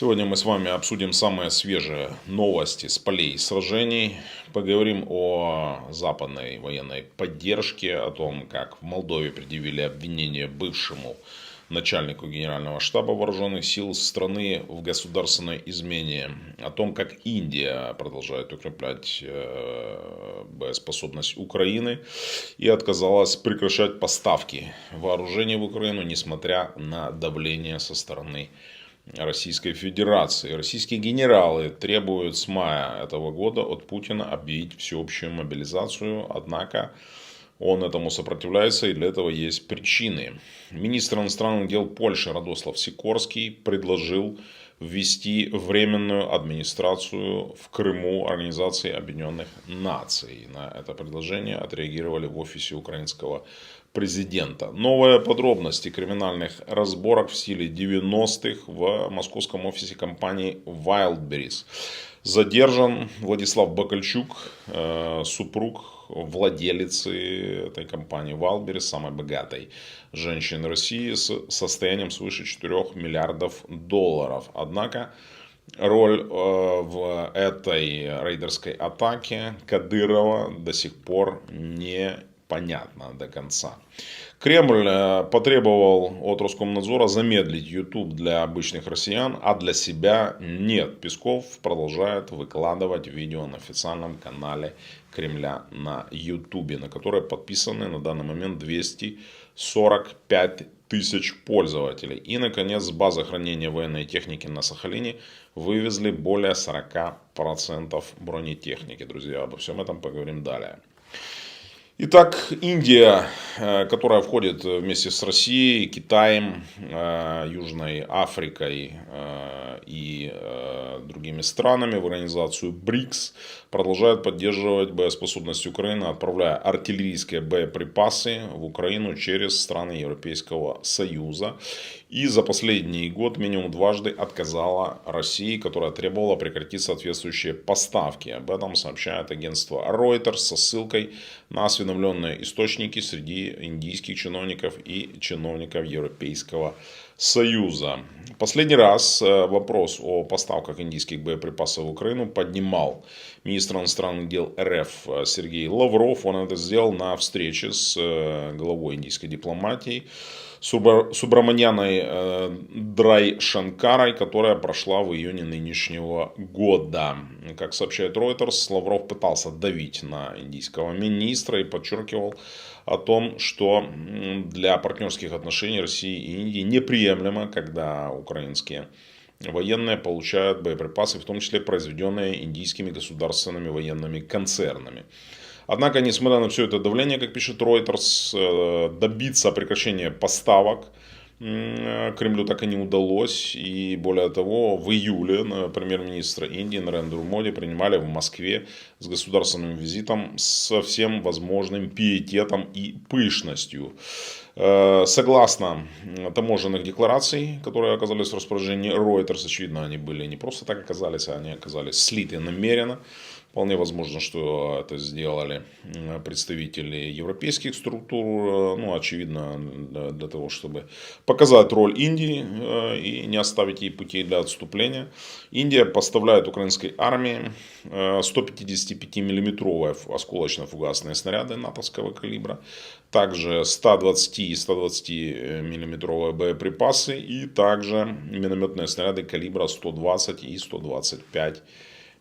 Сегодня мы с вами обсудим самые свежие новости с полей сражений. Поговорим о западной военной поддержке, о том, как в Молдове предъявили обвинение бывшему начальнику Генерального штаба вооруженных сил страны в государственной измене, о том, как Индия продолжает укреплять э, боеспособность Украины и отказалась прекращать поставки вооружений в Украину, несмотря на давление со стороны Российской Федерации. Российские генералы требуют с мая этого года от Путина объявить всеобщую мобилизацию, однако он этому сопротивляется, и для этого есть причины. Министр иностранных дел Польши Радослав Сикорский предложил ввести временную администрацию в Крыму Организации Объединенных Наций. На это предложение отреагировали в офисе украинского президента. Новые подробности криминальных разборок в стиле 90-х в московском офисе компании Wildberries. Задержан Владислав Бакальчук, э, супруг владелицы этой компании Wildberries, самой богатой женщины России, с состоянием свыше 4 миллиардов долларов. Однако роль э, в этой рейдерской атаке Кадырова до сих пор не понятно до конца. Кремль э, потребовал от Роскомнадзора замедлить YouTube для обычных россиян, а для себя нет. Песков продолжает выкладывать видео на официальном канале Кремля на YouTube, на которое подписаны на данный момент 245 тысяч пользователей. И, наконец, с базы хранения военной техники на Сахалине вывезли более 40% бронетехники. Друзья, обо всем этом поговорим далее. Итак, Индия, э, которая входит вместе с Россией, Китаем, э, Южной Африкой э, и другими странами в организацию БРИКС, продолжает поддерживать боеспособность Украины, отправляя артиллерийские боеприпасы в Украину через страны Европейского Союза. И за последний год минимум дважды отказала России, которая требовала прекратить соответствующие поставки. Об этом сообщает агентство Reuters со ссылкой на осведомленные источники среди индийских чиновников и чиновников Европейского Союза. Последний раз э, вопрос о поставках индийских боеприпасов в Украину поднимал министр иностранных дел РФ Сергей Лавров. Он это сделал на встрече с э, главой индийской дипломатии Субраманьяной э, Драй Шанкарой, которая прошла в июне нынешнего года. Как сообщает Reuters, Лавров пытался давить на индийского министра и подчеркивал о том, что для партнерских отношений России и Индии неприемлемо, когда украинские военные получают боеприпасы, в том числе произведенные индийскими государственными военными концернами. Однако, несмотря на все это давление, как пишет Reuters, э, добиться прекращения поставок э, Кремлю так и не удалось. И более того, в июле премьер-министра Индии Нарендру Моди принимали в Москве с государственным визитом со всем возможным пиететом и пышностью. Э, согласно таможенных деклараций, которые оказались в распоряжении Reuters, очевидно, они были не просто так оказались, а они оказались слиты намеренно. Вполне возможно, что это сделали представители европейских структур, э, ну, очевидно, для того, чтобы показать роль Индии э, и не оставить ей путей для отступления. Индия поставляет украинской армии 155-миллиметровые э, осколочно-фугасные снаряды натовского калибра, также 120 и 120 миллиметровые боеприпасы и также минометные снаряды калибра 120 и 125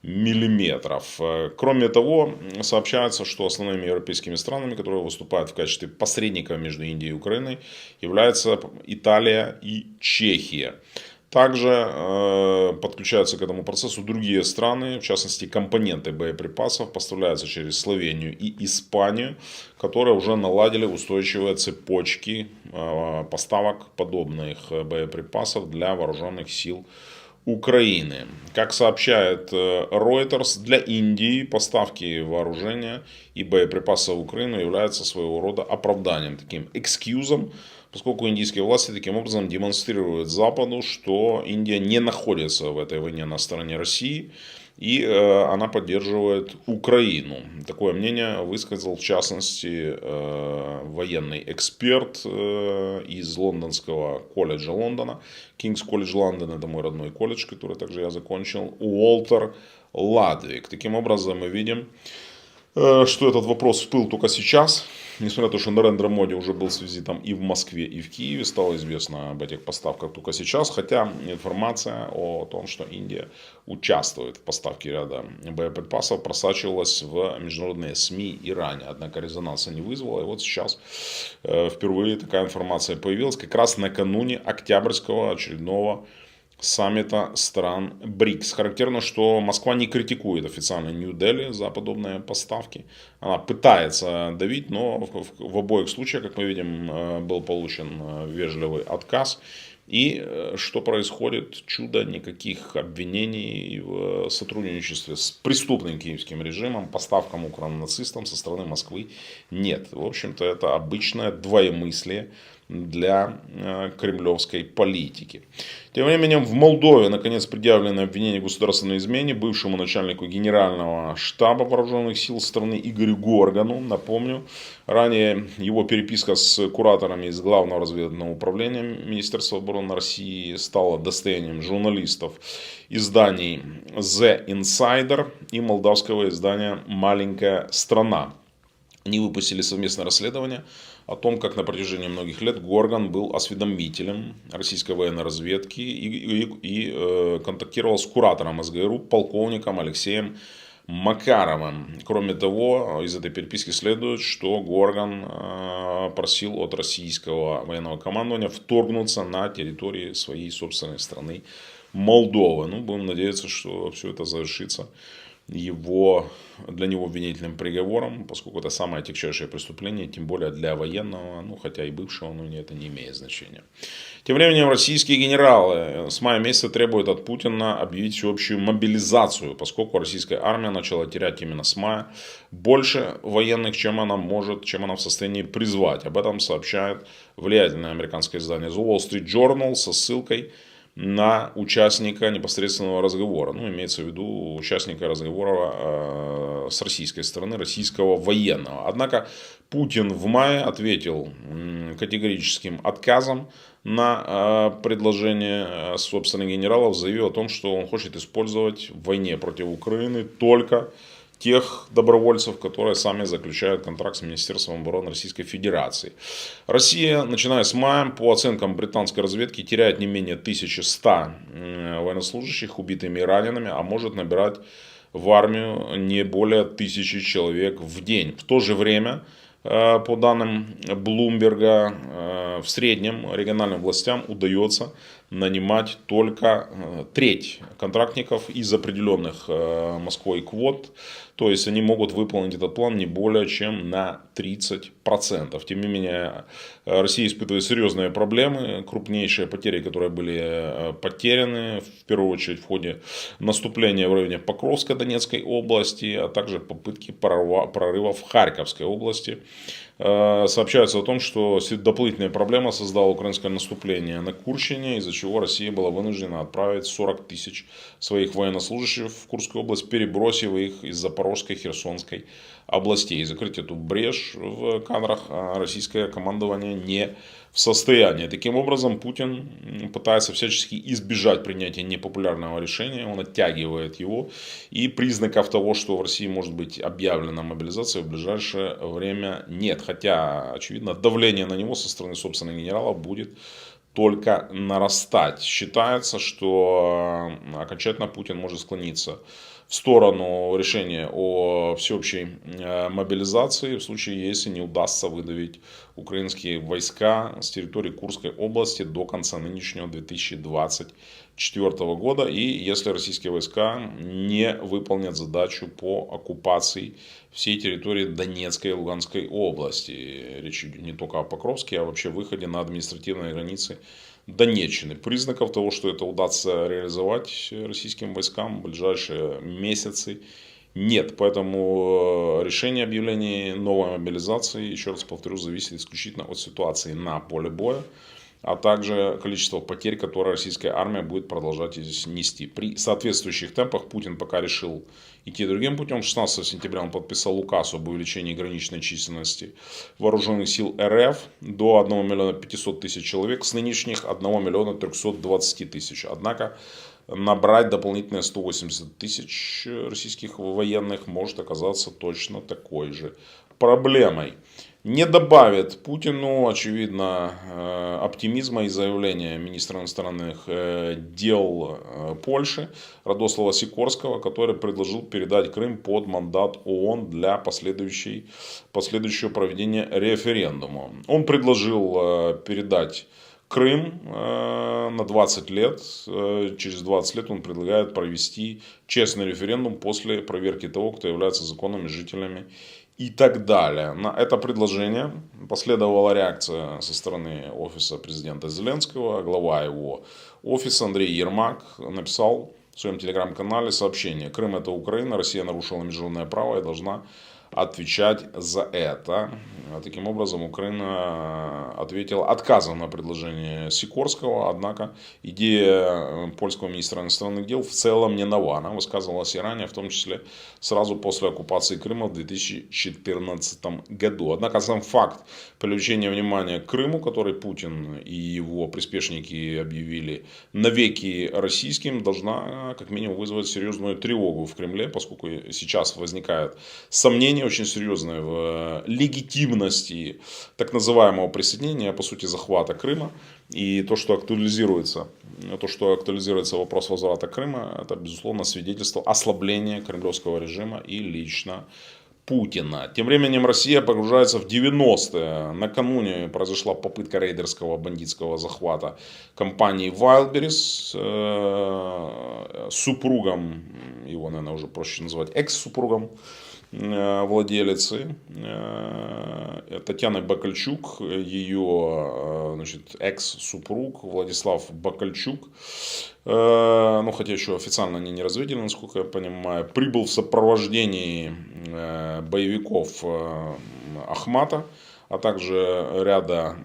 миллиметров. Кроме того, сообщается, что основными европейскими странами, которые выступают в качестве посредника между Индией и Украиной, являются Италия и Чехия. Также э, подключаются к этому процессу другие страны, в частности компоненты боеприпасов поставляются через Словению и Испанию, которые уже наладили устойчивые цепочки э, поставок подобных боеприпасов для вооруженных сил. Как сообщает э, Reuters, для Индии поставки вооружения и боеприпасов в Украину являются своего рода оправданием, таким экскьюзом, поскольку индийские власти таким образом демонстрируют Западу, что Индия не находится в этой войне на стороне России, и э, она поддерживает Украину. Такое мнение высказал в частности э, военный эксперт э, из лондонского колледжа Лондона, Кингс колледж Лондон, это мой родной колледж, который также я закончил, Уолтер Ладвик. Таким образом мы видим, что этот вопрос всплыл только сейчас. Несмотря на то, что Нарендра Моди уже был с визитом и в Москве, и в Киеве, стало известно об этих поставках только сейчас. Хотя информация о том, что Индия участвует в поставке ряда боеприпасов, просачивалась в международные СМИ и ранее. Однако резонанса не вызвала. И вот сейчас э, впервые такая информация появилась как раз накануне октябрьского очередного саммита стран БРИКС. Характерно, что Москва не критикует официально Нью-Дели за подобные поставки. Она пытается давить, но в, обоих случаях, как мы видим, э, был получен э, вежливый отказ. И э, что происходит? Чудо, никаких обвинений в сотрудничестве с преступным киевским режимом, поставкам укронацистам со стороны Москвы нет. В общем-то, это обычное двоемыслие для э, кремлевской политики. Тем временем в Молдове наконец предъявлено обвинение государственной измене бывшему начальнику генерального штаба вооруженных сил страны Игорю Горгану. Напомню, ранее его переписка с кураторами из Главного разведывательного управления Министерства обороны России стала достоянием журналистов изданий The Insider и молдавского издания «Маленькая страна». Они выпустили совместное расследование о том, как на протяжении многих лет Горган был осведомителем российской военной разведки и, и, и э, контактировал с куратором СГРУ, полковником Алексеем Макаровым. Кроме того, из этой переписки следует, что Горган э, просил от российского военного командования вторгнуться на территории своей собственной страны Молдовы. Ну, будем надеяться, что все это завершится его, для него обвинительным приговором, поскольку это самое тягчайшее преступление, тем более для военного, ну хотя и бывшего, но это не имеет значения. Тем временем российские генералы с мая месяца требуют от Путина объявить всеобщую мобилизацию, поскольку российская армия начала терять именно с мая больше военных, чем она может, чем она в состоянии призвать. Об этом сообщает влиятельное американское издание The Wall Street Journal со ссылкой на участника непосредственного разговора. Ну, имеется в виду участника разговора э, с российской стороны, российского военного. Однако Путин в мае ответил категорическим отказом на э, предложение э, собственных генералов, заявил о том, что он хочет использовать в войне против Украины только тех добровольцев, которые сами заключают контракт с Министерством обороны Российской Федерации. Россия, начиная с мая, по оценкам британской разведки, теряет не менее 1100 военнослужащих убитыми и ранеными, а может набирать в армию не более тысячи человек в день. В то же время, э, по данным Блумберга, э, в среднем региональным властям удается нанимать только э, треть контрактников из определенных Москвой квот. То есть они могут выполнить этот план не более чем на 30%. Тем не менее, Россия испытывает серьезные проблемы. Крупнейшие потери, которые были э, потеряны, в первую очередь в ходе наступления в районе Покровской Донецкой области, а также попытки прорыва в Харьковской области. Э, сообщается о том, что дополнительные проблемы создало украинское наступление на Курщине, из-за чего Россия была вынуждена отправить 40 тысяч своих военнослужащих в Курскую область, перебросив их из Запорожской, Херсонской областей. Закрыть эту брешь в кадрах а российское командование не в состоянии. Таким образом, Путин пытается всячески избежать принятия непопулярного решения, он оттягивает его. И признаков того, что в России может быть объявлена мобилизация в ближайшее время нет. Хотя, очевидно, давление на него со стороны собственных генералов будет только нарастать. Считается, что окончательно Путин может склониться в сторону решения о всеобщей э, мобилизации в случае, если не удастся выдавить украинские войска с территории Курской области до конца нынешнего 2024 года. И если российские войска не выполнят задачу по оккупации всей территории Донецкой и Луганской области. Речь идет не только о Покровске, а вообще выходе на административные границы Донеччины. Признаков того, что это удастся реализовать российским войскам в ближайшие месяцы нет. Поэтому э, решение объявления новой мобилизации, еще раз повторю, зависит исключительно от ситуации на поле боя. А также количество потерь, которые российская армия будет продолжать нести. При соответствующих темпах Путин пока решил идти другим путем. 16 сентября он подписал указ об увеличении граничной численности вооруженных сил РФ до 1 миллиона 500 тысяч человек с нынешних 1 миллиона 320 тысяч. Однако набрать дополнительные 180 тысяч российских военных может оказаться точно такой же проблемой не добавит Путину, очевидно, э, оптимизма и заявления министра иностранных э, дел э, Польши Радослава Сикорского, который предложил передать Крым под мандат ООН для последующей, последующего проведения референдума. Он предложил передать Крым на 20 лет. Через 20 лет он предлагает провести честный референдум после проверки того, кто является законными жителями и так далее. На это предложение последовала реакция со стороны офиса президента Зеленского. Глава его офиса Андрей Ермак написал в своем телеграм-канале сообщение. Крым это Украина, Россия нарушила международное право и должна отвечать за это. Таким образом, Украина ответила отказом на предложение Сикорского, однако идея польского министра иностранных дел в целом не нова. Она высказывалась и ранее, в том числе сразу после оккупации Крыма в 2014 году. Однако сам факт привлечения внимания к Крыму, который Путин и его приспешники объявили навеки российским, должна как минимум вызвать серьезную тревогу в Кремле, поскольку сейчас возникает сомнение сомнение очень серьезное в э, легитимности так называемого присоединения, по сути, захвата Крыма. И то, что актуализируется, то, что актуализируется вопрос возврата Крыма, это, безусловно, свидетельство ослабления кремлевского режима и лично Путина. Тем временем Россия погружается в 90-е. Накануне произошла попытка рейдерского бандитского захвата компании Wildberries э, супругом, его, наверное, уже проще называть экс-супругом, владелицы э, Татьяны Бакальчук, ее э, значит, экс-супруг Владислав Бакальчук, ну хотя еще официально они не разведены, насколько я понимаю, прибыл в сопровождении боевиков Ахмата, а также ряда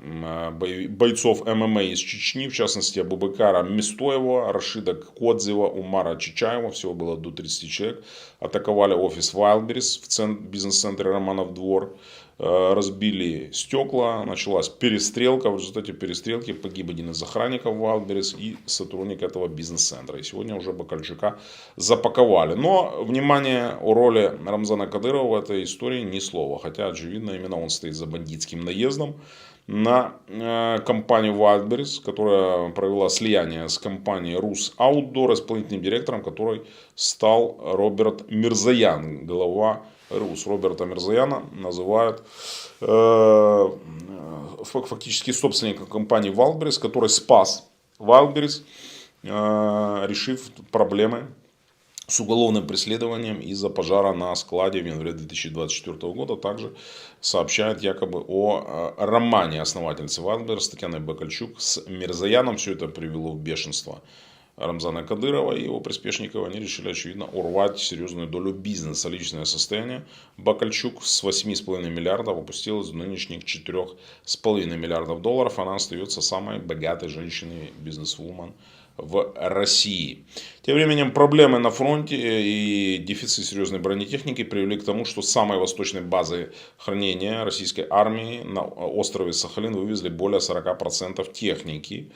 бойцов ММА из Чечни, в частности Абубакара Мистоева, Рашида Кодзева, Умара Чичаева, всего было до 30 человек, атаковали офис Wildberries в бизнес-центре Романов двор. Э, разбили стекла, началась перестрелка, в результате перестрелки погиб один из охранников Wildberries и сотрудник этого бизнес-центра. И сегодня уже Бакальчука запаковали. Но, внимание, о роли Рамзана Кадырова в этой истории ни слова. Хотя, очевидно, именно он стоит за бандитским наездом на э, компанию Wildberries, которая провела слияние с компанией Рус Outdoor, исполнительным директором которой стал Роберт Мирзаян, глава РУС Роберта Мирзаяна называют э, фактически собственником компании Wildberries, который спас Wildberries, э, решив проблемы с уголовным преследованием из-за пожара на складе в январе 2024 года. Также сообщает якобы о э, романе основательницы Wildberries Татьяны Бакальчук с Мирзаяном. Все это привело в бешенство Рамзана Кадырова и его приспешников, они решили, очевидно, урвать серьезную долю бизнеса. Личное состояние Бакальчук с 8,5 миллиардов опустилось в нынешних 4,5 миллиардов долларов. Она остается самой богатой женщиной, бизнес-вумен в России. Тем временем проблемы на фронте и дефицит серьезной бронетехники привели к тому, что с самой восточной базы хранения российской армии на острове Сахалин вывезли более 40% техники.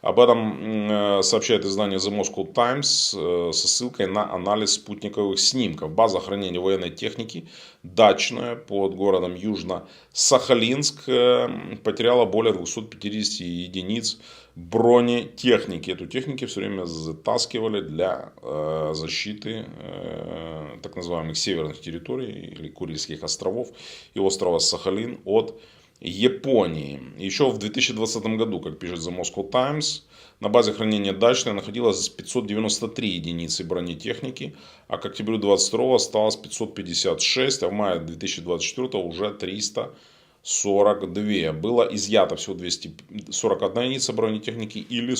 Об этом э, сообщает издание The Moscow Times э, со ссылкой на анализ спутниковых снимков. База хранения военной техники дачная под городом Южно-Сахалинск э, потеряла более 250 единиц бронетехники. Эту технику все время затаскивали для э, защиты э, так называемых северных территорий или Курильских островов и острова Сахалин от Японии. Еще в 2020 году, как пишет The Moscow Times, на базе хранения дачной находилось 593 единицы бронетехники, а к октябрю 2022 осталось 556, а в мае 2024 уже 300 42. Было изъято всего 241 единица бронетехники или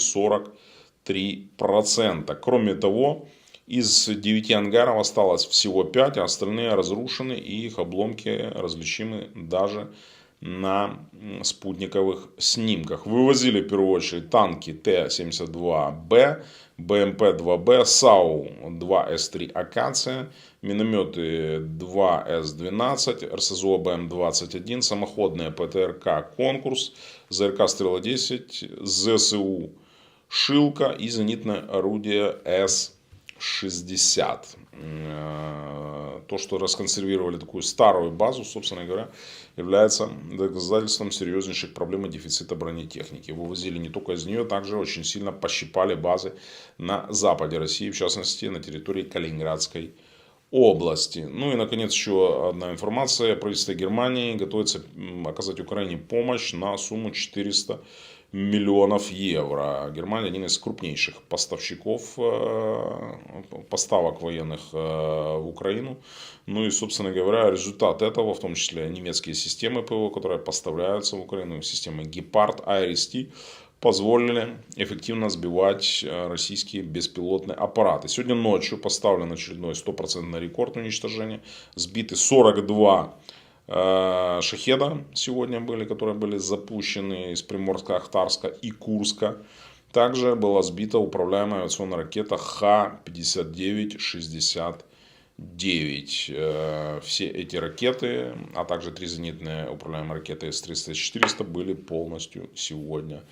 43%. Кроме того, из 9 ангаров осталось всего 5, а остальные разрушены и их обломки различимы даже на спутниковых снимках. Вывозили в первую очередь танки Т-72Б, БМП-2Б, САУ-2С3 «Акация», минометы 2С-12, РСЗО БМ-21, самоходная ПТРК «Конкурс», ЗРК «Стрела-10», ЗСУ «Шилка» и зенитное орудие С-60 то, что расконсервировали такую старую базу, собственно говоря, является доказательством серьезнейших проблем и дефицита бронетехники. Вывозили не только из нее, также очень сильно пощипали базы на западе России, в частности на территории Калининградской области. Ну и, наконец, еще одна информация. Правительство Германии готовится оказать Украине помощь на сумму 400 миллионов евро. Германия один из крупнейших поставщиков э, поставок военных э, в Украину. Ну и, собственно говоря, результат этого, в том числе немецкие системы ПВО, которые поставляются в Украину, системы Гепард, IRST, позволили эффективно сбивать э, российские беспилотные аппараты. Сегодня ночью поставлен очередной стопроцентный рекорд уничтожения. Сбиты 42 Э, Шахеда сегодня были, которые были запущены из Приморска, Ахтарска и Курска. Также была сбита управляемая авиационная ракета Х-59-69. Э, все эти ракеты, а также три зенитные управляемые ракеты С-300-400 были полностью сегодня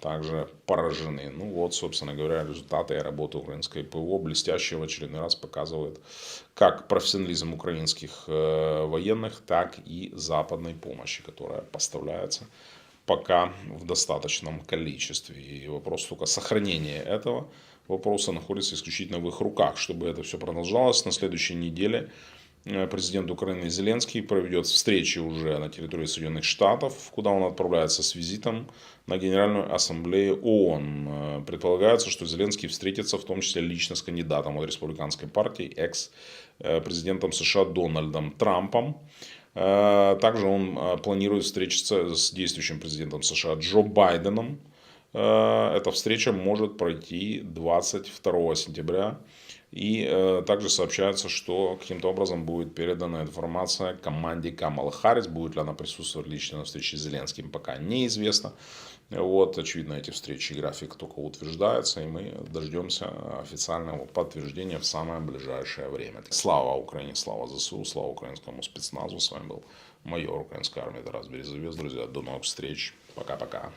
также поражены. Ну вот, собственно говоря, результаты работы украинской ПВО блестящие в очередной раз показывают как профессионализм украинских э, военных, так и западной помощи, которая поставляется пока в достаточном количестве. И вопрос только сохранения этого вопроса находится исключительно в их руках, чтобы это все продолжалось на следующей неделе президент Украины Зеленский проведет встречи уже на территории Соединенных Штатов, куда он отправляется с визитом на Генеральную Ассамблею ООН. Э, предполагается, что Зеленский встретится в том числе лично с кандидатом от республиканской партии, экс-президентом США Дональдом Трампом. Э, также он планирует встретиться с действующим президентом США Джо Байденом. Эта встреча может пройти 22 сентября и э, также сообщается, что каким-то образом будет передана информация команде Камала Харрис. Будет ли она присутствовать лично на встрече с Зеленским, пока неизвестно. Вот, очевидно, эти встречи график только утверждается, и мы дождемся официального подтверждения в самое ближайшее время. Слава Украине, слава ЗСУ, слава украинскому спецназу. С вами был майор украинской армии Тарас Березовец. Друзья, до новых встреч. Пока-пока.